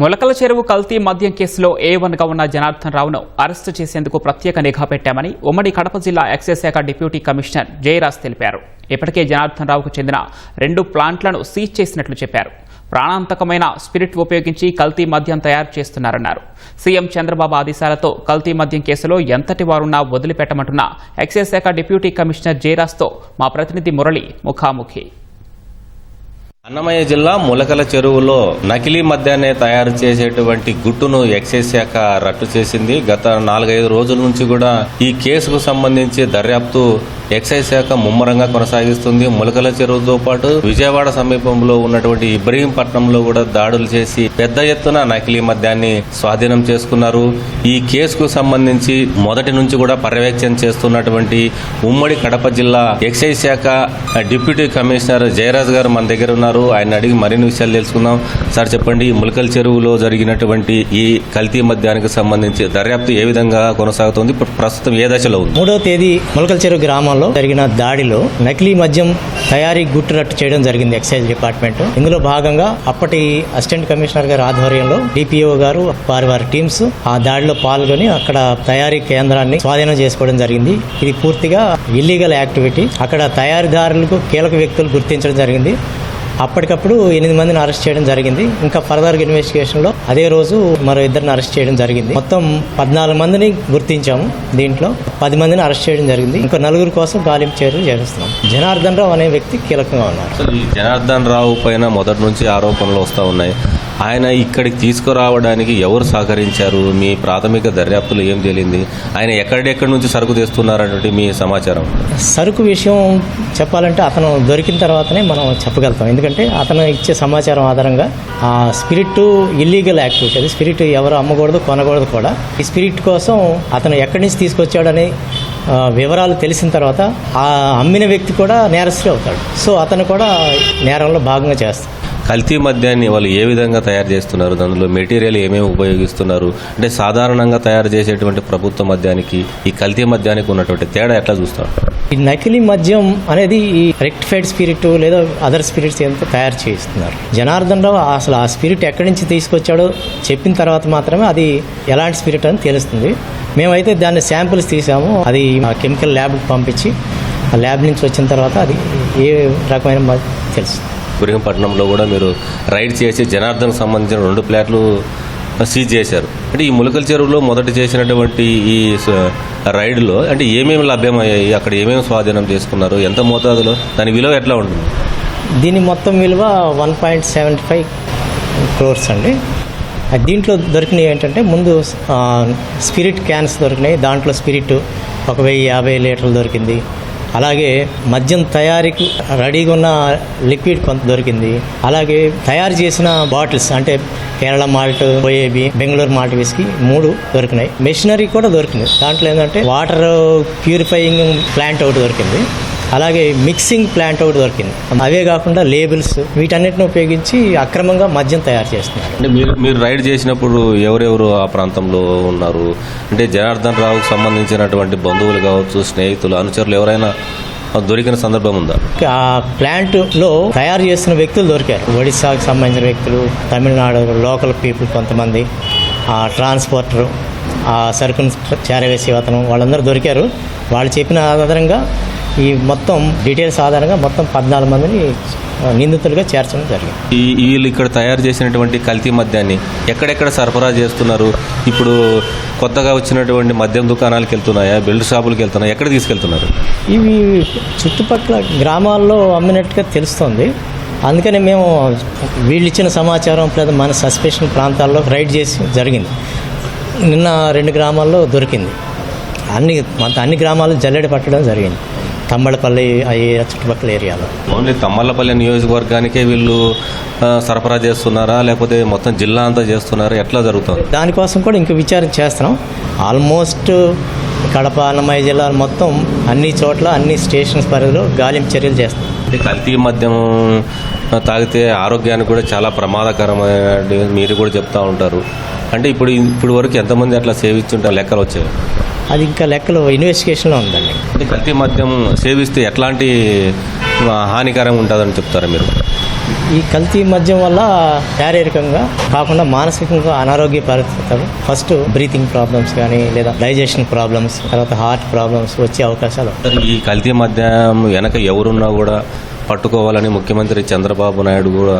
మొలకల చెరువు కల్తీ మద్యం కేసులో ఏ వన్గా ఉన్న జనార్దన్ రావును అరెస్టు చేసేందుకు ప్రత్యేక నిఘా పెట్టామని ఉమ్మడి కడప జిల్లా ఎక్సైజ్ శాఖ డిప్యూటీ కమిషనర్ జయరాజ్ తెలిపారు. ఇప్పటికే జనార్దన్ రావుకు చెందిన రెండు ప్లాంట్లను సీజ్ చేసినట్లు చెప్పారు. ప్రాణాంతకమైన స్పిరిట్ ఉపయోగించి కల్తీ మద్యం తయారు చేస్తున్నారన్నారు. సీఎం చంద్రబాబు ఆదేశాలతో కల్తీ మద్యం కేసులో ఎంతటి వారున్నా వదిలిపెట్టమంటున్న ఎక్సైజ్ శాఖ డిప్యూటీ కమిషనర్ జయరాజ్తో మా ప్రతినిధి మురళి ముఖాముఖి. అన్నమయ్య జిల్లా ములకల చెరువులో నకిలీ మద్యాన్ని తయారు చేసేటువంటి గుట్టును ఎక్సైజ్ శాఖ రట్టు చేసింది. గత నాలుగైదు రోజుల నుంచి కూడా ఈ కేసుకు సంబంధించి దర్యాప్తు ఎక్సైజ్ శాఖ ముమ్మరంగా కొనసాగిస్తుంది. ములకల చెరువుతో పాటు విజయవాడ సమీపంలో ఉన్నటువంటి ఇబ్రహీంపట్నంలో కూడా దాడులు చేసి పెద్ద ఎత్తున నకిలీ మద్యాన్ని స్వాధీనం చేసుకున్నారు. ఈ కేసుకు సంబంధించి మొదటి నుంచి కూడా పర్యవేక్షణ చేస్తున్నటువంటి ఉమ్మడి కడప జిల్లా ఎక్సైజ్ శాఖ డిప్యూటీ కమిషనర్ జయరాజ్ గారు మన దగ్గర ఉన్నారు. ఆయన అడిగి మరిన్ని విషయాలు తెలుసుకుందాం. సార్ చెప్పండి ములకల్ చెరువులో జరిగినటువంటి ఈ కల్తీ మద్యానికి సంబంధించి దర్యాప్తు ఏ విధంగా కొనసాగుతుంది? ఇప్పుడు ప్రస్తుతం ఏ దశలో ఉంది? మూడవ తేదీ ములకల్ చెరువు గ్రామంలో జరిగిన దాడిలో నకిలీ మద్యం తయారీ గుట్టురట్టు చేయడం జరిగింది ఎక్సైజ్ డిపార్ట్మెంట్. ఇందులో భాగంగా అప్పటి అసిస్టెంట్ కమిషనర్ గారి ఆధ్వర్యంలో డిపిఓ గారు వారి వారి టీమ్స్ ఆ దాడిలో పాల్గొని అక్కడ తయారీ కేంద్రాన్ని స్వాధీనం చేసుకోవడం జరిగింది. ఇది పూర్తిగా ఇల్లీగల్ యాక్టివిటీ అక్కడ తయారీదారులకు కీలక వ్యక్తులు గుర్తించడం జరిగింది. అప్పటికప్పుడు ఎనిమిది మందిని అరెస్ట్ చేయడం జరిగింది. ఇంకా ఫర్దర్ ఇన్వెస్టిగేషన్లో అదే రోజు మరో ఇద్దరిని అరెస్ట్ చేయడం జరిగింది. మొత్తం పద్నాలుగు మందిని గుర్తించాము దీంట్లో. పది మందిని అరెస్ట్ చేయడం జరిగింది. ఇంకా నలుగురు కోసం గాలింపు చర్యలు చేస్తున్నాం. జనార్దన్ రావు అనే వ్యక్తి కీలకంగా ఉన్నారు. జనార్దన్ రావు పైన మొదటి నుంచి ఆరోపణలు వస్తూ ఉన్నాయి. ఆయన ఇక్కడికి తీసుకురావడానికి ఎవరు సహకరించారు? మీ ప్రాథమిక దర్యాప్తులు ఏం తేలింది? ఆయన ఎక్కడెక్కడి నుంచి సరుకు తెస్తున్నారన్నటువంటి మీ సమాచారం. సరుకు విషయం చెప్పాలంటే అతను దొరికిన తర్వాతనే మనం చెప్పగలుగుతాం. ఎందుకంటే అతను ఇచ్చే సమాచారం ఆధారంగా ఆ స్పిరిట్ ఇల్లీగల్ యాక్టివిటీ అది స్పిరిట్ ఎవరు అమ్మకూడదు కొనకూడదు కూడా. ఈ స్పిరిట్ కోసం అతను ఎక్కడి నుంచి తీసుకొచ్చాడని వివరాలు తెలిసిన తర్వాత ఆ అమ్మిన వ్యక్తి కూడా నేరస్తుడు అవుతాడు. సో అతను కూడా నేరంలో భాగంగా చేస్తాడు. కల్తీ మద్యాన్ని వాళ్ళు ఏ విధంగా తయారు చేస్తున్నారు? దానిలో మెటీరియల్ ఏమేమి ఉపయోగిస్తున్నారు? అంటే సాధారణంగా తయారు చేసేటువంటి ప్రభుత్వ మద్యానికి ఈ కల్తీ మద్యానికి ఉన్నటువంటి తేడా ఎట్లా చూస్తారు? ఈ నకిలీ మద్యం అనేది ఈ రెక్టిఫైడ్ స్పిరిట్ లేదా అదర్ స్పిరిట్స్ ఎంత తయారు చేస్తున్నారు. జనార్దన్ రావు అసలు ఆ స్పిరిట్ ఎక్కడి నుంచి తీసుకొచ్చాడో చెప్పిన తర్వాత మాత్రమే అది ఎలాంటి స్పిరిట్ అని తెలుస్తుంది. మేమైతే దాన్ని శాంపిల్స్ తీసాము. అది కెమికల్ ల్యాబ్కి పంపించి ఆ ల్యాబ్ నుంచి వచ్చిన తర్వాత అది ఏ రకమైన తెలుస్తుంది గురిగంపట్నంలో కూడా మీరు రైడ్ చేసి జనార్దన్ సంబంధించిన రెండు ప్లాట్లు సీజ్ చేశారు. అంటే ఈ ములకల చెరువులో మొదట చేసినటువంటి ఈ రైడ్లో అంటే ఏమేమి లభ్యమయ్యాయి? అక్కడ ఏమేమి స్వాధీనం చేసుకున్నారు? ఎంత మోతాదులో? దాని విలువ ఎట్లా ఉంటుంది? దీని మొత్తం విలువ one point seventy five crores అండి. దీంట్లో దొరికినవి ఏంటంటే ముందు స్పిరిట్ క్యాన్స్ దొరికినాయి. దాంట్లో స్పిరిట్ ఒక వెయ్యి యాభై లీటర్లు దొరికింది. అలాగే మద్యం తయారీకి రెడీగా ఉన్న లిక్విడ్ కొంత దొరికింది. అలాగే తయారు చేసిన బాటిల్స్ అంటే Kerala malt OAB Bengaluru malt whisky మూడు దొరికినాయి. మెషినరీ కూడా దొరికింది. దాంట్లో ఏంటంటే వాటర్ ప్యూరిఫైయింగ్ ప్లాంట్ ఒకటి దొరికింది. అలాగే మిక్సింగ్ ప్లాంట్ ఒకటి దొరికింది. అవే కాకుండా లేబుల్స్ వీటన్నిటిని ఉపయోగించి అక్రమంగా మద్యం తయారు చేస్తున్నారు. అంటే మీరు మీరు రైడ్ చేసినప్పుడు ఎవరెవరు ఆ ప్రాంతంలో ఉన్నారు? అంటే జనార్దన్ రావుకు సంబంధించినటువంటి బంధువులు కావచ్చు స్నేహితులు అనుచరులు ఎవరైనా దొరికిన సందర్భం ఉందా? ఆ ప్లాంట్లో తయారు చేస్తున్న వ్యక్తులు దొరికారు. ఒడిశాకు సంబంధించిన వ్యక్తులు తమిళనాడు లోకల్ పీపుల్ కొంతమంది ఆ ట్రాన్స్పోర్టర్ ఆ సరుకును చేరవేసే అతను వాళ్ళందరూ దొరికారు. వాళ్ళు చెప్పిన ఆధారంగా ఈ మొత్తం డీటెయిల్స్ ఆధారంగా మొత్తం పద్నాలుగు మందిని నిందితులుగా చేర్చడం జరిగింది. ఈ వీళ్ళు ఇక్కడ తయారు చేసినటువంటి కల్తీ మద్యాన్ని ఎక్కడెక్కడ సరఫరా చేస్తున్నారు? ఇప్పుడు కొత్తగా వచ్చినటువంటి మద్యం దుకాణాలకు వెళ్తున్నాయా? బెల్ట్ షాపులకు వెళ్తున్నాయా? ఎక్కడ తీసుకెళ్తున్నారు? ఇవి చుట్టుపక్కల గ్రామాల్లో అమ్మినట్టుగా తెలుస్తోంది. అందుకని మేము వీళ్ళు ఇచ్చిన సమాచారం లేదా మన సస్పెషన్ ప్రాంతాల్లో రైడ్ చేసి జరిగింది. నిన్న రెండు గ్రామాల్లో దొరికింది. అన్ని అన్ని గ్రామాల్లో జల్లెడ పట్టడం జరిగింది. ఏరియా చుట్టుపక్కల ఏరియాలో. ఓన్లీ తమ్మల్లపల్లి నియోజకవర్గానికే వీళ్ళు సరఫరా చేస్తున్నారా? లేకపోతే మొత్తం జిల్లా అంతా చేస్తున్నారా? ఎట్లా జరుగుతుంది? దానికోసం కూడా ఇంక విచారణ చేస్తున్నాం. ఆల్మోస్ట్ కడప అన్నమయ్య జిల్లా మొత్తం అన్ని చోట్ల అన్ని స్టేషన్స్ పరిధిలో గాలింపు చర్యలు చేస్తాం కల్తీ మద్యం తాగితే ఆరోగ్యానికి కూడా చాలా ప్రమాదకరమైన మీరు కూడా చెప్తా ఉంటారు. అంటే ఇప్పుడు ఇప్పుడు వరకు ఎంతమంది అట్లా సేవించుంటారు? లెక్కలు వచ్చాయి. అది ఇంకా లెక్కలు ఇన్వెస్టిగేషన్లో ఉందండి. అంటే కల్తీ మద్యం సేవిస్తే ఎట్లాంటి ఆ, హానికరంగా ఉంటుందని చెప్తారా మీరు? ఈ కల్తీ మద్యం వల్ల శారీరకంగా కాకుండా మానసికంగా అనారోగ్య పరిస్థితులు ఫస్ట్ బ్రీతింగ్ ప్రాబ్లమ్స్ కానీ లేదా డైజెషన్ ప్రాబ్లమ్స్ తర్వాత హార్ట్ ప్రాబ్లమ్స్ వచ్చే అవకాశాలు ఈ కల్తీ మద్యం వెనక ఎవరున్నా కూడా పట్టుకోవాలని ముఖ్యమంత్రి చంద్రబాబు నాయుడు కూడా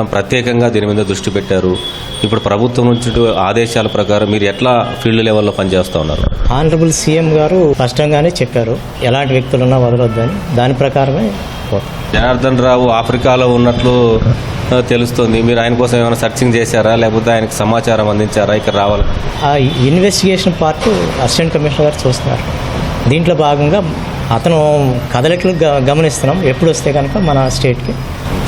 ప్రత్యేకంగా దీని మీద దృష్టి పెట్టారు. ఇప్పుడు ప్రభుత్వం నుంచి ఆదేశాల ప్రకారం మీరు ఎట్లా ఫీల్డ్ లెవెల్లో పనిచేస్తూ ఉన్నారు? ఆనరబుల్ సీఎం గారు స్పష్టంగానే చెప్పారు. ఎలాంటి వ్యక్తులున్నా వదలొద్దని. దాని ప్రకారమే. జనార్దన్ రావు ఆఫ్రికాలో ఉన్నట్లు తెలుస్తుంది. మీరు ఆయన కోసం ఏమైనా సర్చింగ్ చేశారా? లేకపోతే ఆయనకు సమాచారం అందించారా? ఇక్కడ రావాలి ఆ ఇన్వెస్టిగేషన్ పార్ట్ అసిస్టెంట్ కమిషనర్ గారు చూస్తున్నారు. దీంట్లో భాగంగా అతను కదలికలు గమనిస్తున్నాం. ఎప్పుడు వస్తే కనుక మన స్టేట్కి.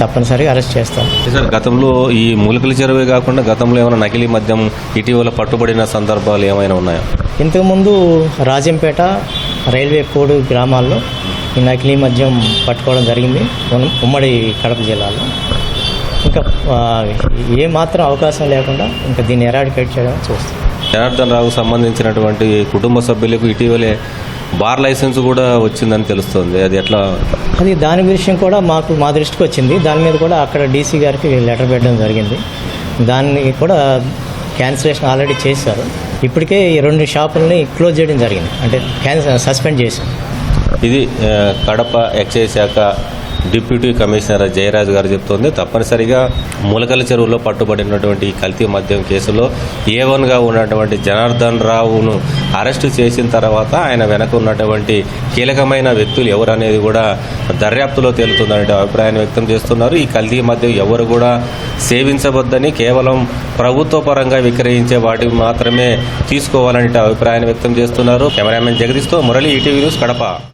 తప్పనిసరిగా అరెస్ట్ చేస్తాం. సార్ గతంలో ఈ మూలికల చెరువే కాకుండా గతంలో ఏమైనా నకిలీ మద్యం ఇటీవల పట్టుబడిన సందర్భాలు ఏమైనా ఉన్నాయా? ఇంతకుముందు రాజంపేట రైల్వే కోడు గ్రామాల్లో ఈ నకిలీ మద్యం పట్టుకోవడం జరిగింది ఉమ్- ఉమ్మడి కడప జిల్లాలో. ఇంకా ఏ మాత్రం అవకాశం లేకుండా ఇంకా దీన్ని ఎరాడికేట్ చేయడం చూస్తాం జనార్దన్ రావుకు సంబంధించినటువంటి కుటుంబ సభ్యులకు ఇటీవలే బార్ లైసెన్స్ కూడా వచ్చిందని తెలుస్తుంది. అది ఎట్లా? అది దాని విషయం కూడా మాకు మా దృష్టికి వచ్చింది. దాని మీద కూడా అక్కడ డీసీ గారికి లెటర్ పెట్టడం జరిగింది. దాన్ని కూడా క్యాన్సిలేషన్ ఆల్రెడీ చేశారు. ఇప్పటికే ఈ రెండు షాపుల్ని క్లోజ్ చేయడం జరిగింది. అంటే క్యాన్సల్ సస్పెండ్ చేశాం ఇది కడప ఎక్సైజ్ శాఖ డిప్యూటీ కమిషనర్ జయరాజ్ గారు చెప్తోంది తప్పనిసరిగా మూలకల చెరువులో పట్టుబడినటువంటి కల్తీ మద్యం కేసులో ఏ వన్గా ఉన్నటువంటి జనార్దన్ రావును అరెస్టు చేసిన తర్వాత ఆయన వెనక ఉన్నటువంటి కీలకమైన వ్యక్తులు ఎవరు అనేది కూడా దర్యాప్తులో తేలుతుందనే అభిప్రాయాన్ని వ్యక్తం చేస్తున్నారు. ఈ కల్తీ మద్యం ఎవరు కూడా సేవించవద్దని కేవలం ప్రభుత్వ పరంగా విక్రయించే వాటి మాత్రమే తీసుకోవాలనే అభిప్రాయాన్ని వ్యక్తం చేస్తున్నారు. కెమెరామెన్ జగదీష్తో మురళి ఈటీవీ న్యూస్ కడప.